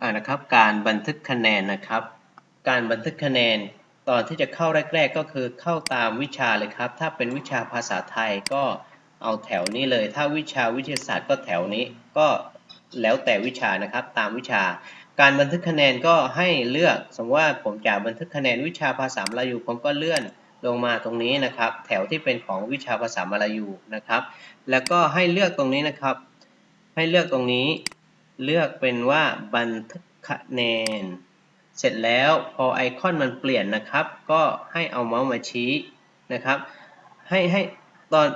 อ่านะครับ การบันทึกคะแนนนะครับ การบันทึกคะแนนตอนที่จะเข้าแรก ๆ ก็คือเข้าตามวิชาเลยครับ ถ้าเป็นวิชาภาษาไทยก็เอาแถวนี้เลย ถ้าวิชาวิทยาศาสตร์ก็แถวนี้ก็แล้วแต่วิชานะครับตามวิชา การบันทึกคะแนนก็ให้เลือก สมมติว่าผมจะบันทึกคะแนนวิชาภาษามลายูผมก็เลื่อนลงมาตรงนี้นะครับ แถวที่เป็นของวิชาภาษามลายูนะครับ แล้วก็ให้เลือกตรงนี้นะครับ ให้เลือกตรงนี้ เลือกเป็นว่าบันทึกคะแนน เสร็จแล้วพอไอคอนมันเปลี่ยนนะครับ ก็ให้เอาเมาส์มาชี้นะครับ ให้ให้ตอน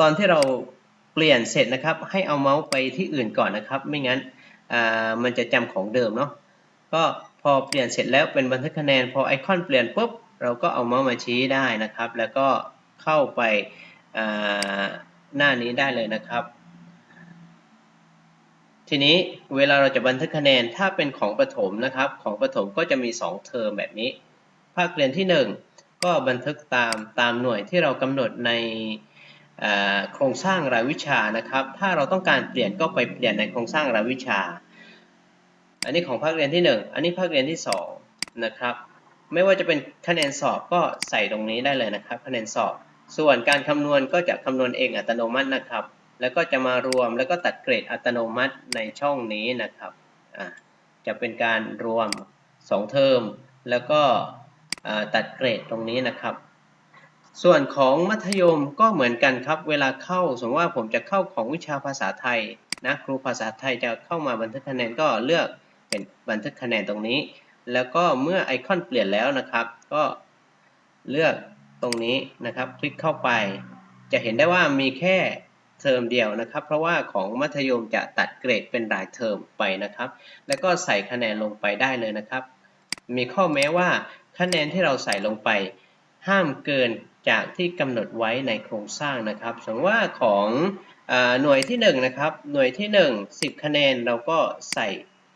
ตอนที่เราเปลี่ยนเสร็จนะครับ ให้เอาเมาส์ไปที่อื่นก่อนนะครับ ไม่งั้นมันจะจำของเดิมเนาะก็พอเปลี่ยนเสร็จแล้วเป็นบันทึกคะแนน พอไอคอนเปลี่ยนปุ๊บเราก็เอาเมาส์มาชี้ได้นะครับ แล้วก็เข้าไปหน้านี้ได้เลยนะครับ ทีนี้เวลาเราจะบันทึกคะแนนถ้าเป็นของประถมนะครับ ของประถมก็จะมี 2 เทอมแบบนี้ ภาคเรียนที่ 1 ก็บันทึกตามตามหน่วยที่เรากำหนดในโครงสร้างรายวิชานะครับ ถ้าเราต้องการเปลี่ยนก็ไปเปลี่ยนในโครงสร้างรายวิชา อันนี้ของภาคเรียนที่ 1 อันนี้ภาคเรียนที่ 2 นะครับ ไม่ว่าจะเป็นคะแนนสอบก็ใส่ตรงนี้ได้เลยนะครับ คะแนนสอบ ส่วนการคำนวณก็จะคำนวณเองอัตโนมัตินะครับ แล้วก็จะมารวมแล้วก็ตัดเกรดอัตโนมัติในช่องนี้นะครับจะเป็นการรวม 2 เทอม แล้วก็ตัดเกรดตรงนี้นะครับ ส่วนของมัธยมก็เหมือนกันครับ เวลาเข้าสมมติว่าผมจะเข้าของวิชาภาษาไทยนะครูภาษาไทยจะเข้ามาบันทึกคะแนนก็เลือกเป็นบันทึกคะแนนตรงนี้ แล้วก็เมื่อไอคอนเปลี่ยนแล้วนะครับ ก็เลือกตรงนี้นะครับ คลิกเข้าไป จะเห็นได้ว่ามีแค่ เทอมเดียวนะครับ เพราะว่าของมัธยมจะตัดเกรดเป็นรายเทอมไปนะครับ แล้วก็ใส่คะแนนลงไปได้เลยนะครับ มีข้อแม้ว่าคะแนนที่เราใส่ลงไป ห้ามเกินจากที่กำหนดไว้ในโครงสร้างนะครับสมมติว่าของหน่วยที่1นะครับ หน่วยที่ 1 10 คะแนนเราก็ใส่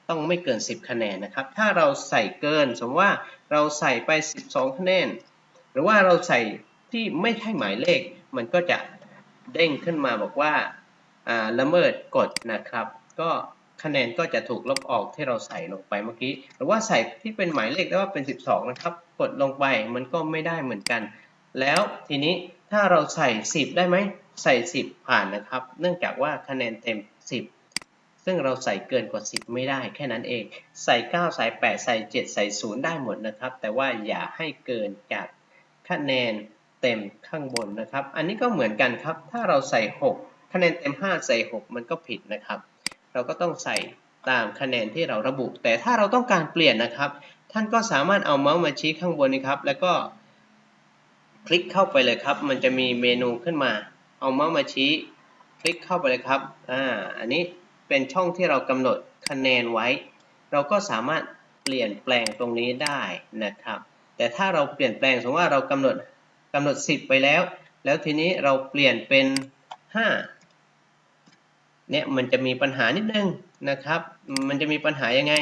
ต้องไม่เกิน 10 คะแนนนะครับ ถ้าเราใส่เกิน สมมติว่าเราใส่ไป 12 คะแนน หรือว่าเราใส่ที่ไม่ใช่หมายเลข มันก็จะ เด้งขึ้นมาบอกว่าละเมิดกฎนะครับ ก็คะแนนก็จะถูกลบออกที่เราใส่ลงไปเมื่อกี้ หรือว่าใส่ที่เป็นหมายเลขแต่ว่าเป็น 12 นะครับ กดลงไปมันก็ไม่ได้เหมือนกัน แล้วทีนี้ถ้าเราใส่ 10 ได้ไหม ใส่ 10 ผ่านนะครับ เนื่องจากว่าคะแนนเต็ม 10 ซึ่งเราใส่เกินกว่า 10 ไม่ได้แค่นั้นเอง ใส่ 9 ใส่ 8 ใส่ 7 ใส่ 0 ได้หมดนะครับ แต่ว่าอย่าให้เกินจากคะแนน เต็มข้างบนนะครับ อันนี้ก็เหมือนกันครับ ถ้าเราใส่ 6 คะแนนเต็ม 5 ใส่ 6 มันก็ผิดนะครับ เราก็ต้องใส่ตามคะแนนที่เราระบุ แต่ถ้าเราต้องการเปลี่ยนนะครับ ท่านก็สามารถเอาเมาส์มาชี้ข้างบนนี้ครับ แล้วก็คลิกเข้าไปเลยครับ มันจะมีเมนูขึ้นมา เอาเมาส์มาชี้คลิกเข้าไปเลยครับ อ่า อันนี้เป็นช่องที่เรากำหนดคะแนนไว้ เราก็สามารถเปลี่ยนแปลงตรงนี้ได้นะครับ แต่ถ้าเราเปลี่ยนแปลงสมมติว่าเรากำหนด กำหนด 10 ไปแล้ว แล้วทีนี้เราเปลี่ยนเป็น 5 เนี่ยมันจะมีปัญหานิดนึงนะครับ มันจะมีปัญหายังไง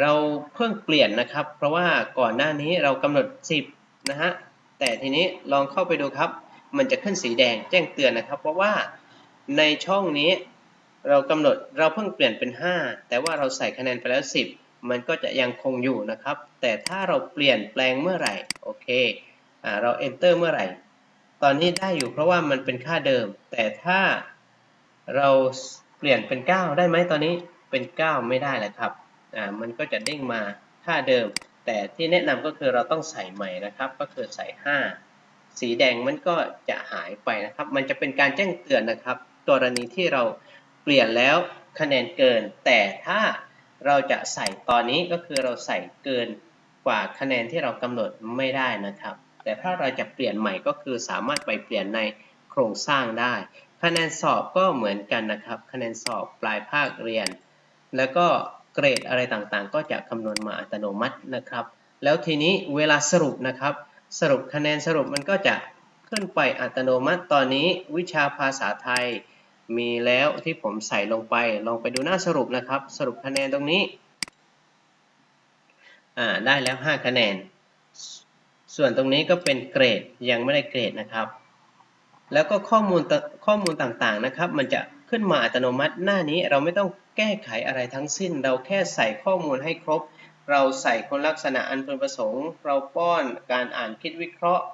เราเพิ่งเปลี่ยนนะครับ เพราะว่าก่อนหน้านี้เรากำหนด 10 นะฮะ แต่ทีนี้ลองเข้าไปดูครับ มันจะขึ้นสีแดงแจ้งเตือนนะครับ เพราะว่าในช่องนี้เรากำหนดเราเพิ่งเปลี่ยนเป็น 5 แต่ว่าเราใส่คะแนนไปแล้ว 10 มันก็จะยังคงอยู่นะครับ แต่ถ้าเราเปลี่ยนแปลงเมื่อไหร่ โอเค เรา enter เมื่อไหร่ ตอนนี้ได้อยู่เพราะว่ามันเป็นค่าเดิม แต่ถ้าเราเปลี่ยนเป็น 9 ได้ไหมตอนนี้เป็น 9 ไม่ได้แหละครับอ่ามันก็จะเด้งมาค่าเดิม แต่ที่แนะนำก็คือเราต้องใส่ใหม่นะครับ ก็คือใส่ 5 สีแดงมันก็จะหายไปนะครับ มันจะเป็นการแจ้งเตือนนะครับกรณีที่เราเปลี่ยนแล้วคะแนนเกิน แต่ถ้าเราจะใส่ตอนนี้ก็คือเราใส่เกินกว่าคะแนนที่เรากำหนดไม่ได้นะครับ แต่ถ้าเราจะเปลี่ยนใหม่ก็คือสามารถไปเปลี่ยนในโครงสร้างได้ คะแนนสอบก็เหมือนกันนะครับ คะแนนสอบปลายภาคเรียน แล้วก็เกรดอะไรต่างๆ ก็จะคำนวณมาอัตโนมัตินะครับ แล้วทีนี้เวลาสรุปนะครับ สรุปคะแนนสรุปมันก็จะขึ้นไปอัตโนมัติตอนนี้วิชาภาษาไทยมีแล้วที่ผมใส่ลงไป ลองไปดูหน้าสรุปนะครับ สรุปคะแนนตรงนี้ได้แล้ว 5 คะแนน ส่วนตรงนี้ก็เป็นเกรดยังไม่ได้เกรดนะครับ แล้วก็ข้อมูลข้อมูลต่างๆนะครับ มันจะขึ้นมาอัตโนมัติหน้านี้เราไม่ต้องแก้ไขอะไรทั้งสิ้น เราแค่ใส่ข้อมูลให้ครบ เราใส่คนลักษณะอันพึงประสงค์ เราป้อนการอ่านคิดวิเคราะห์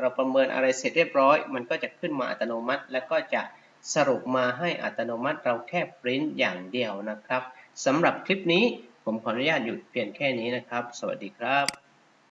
เราประเมินอะไรเสร็จเรียบร้อย มันก็จะขึ้นมาอัตโนมัติ แล้วก็จะสรุปมาให้อัตโนมัติเราแค่ปริ้นอย่างเดียวนะครับสำหรับคลิปนี้ผมขออนุญาตหยุดเพียงแค่นี้นะครับ สวัสดีครับ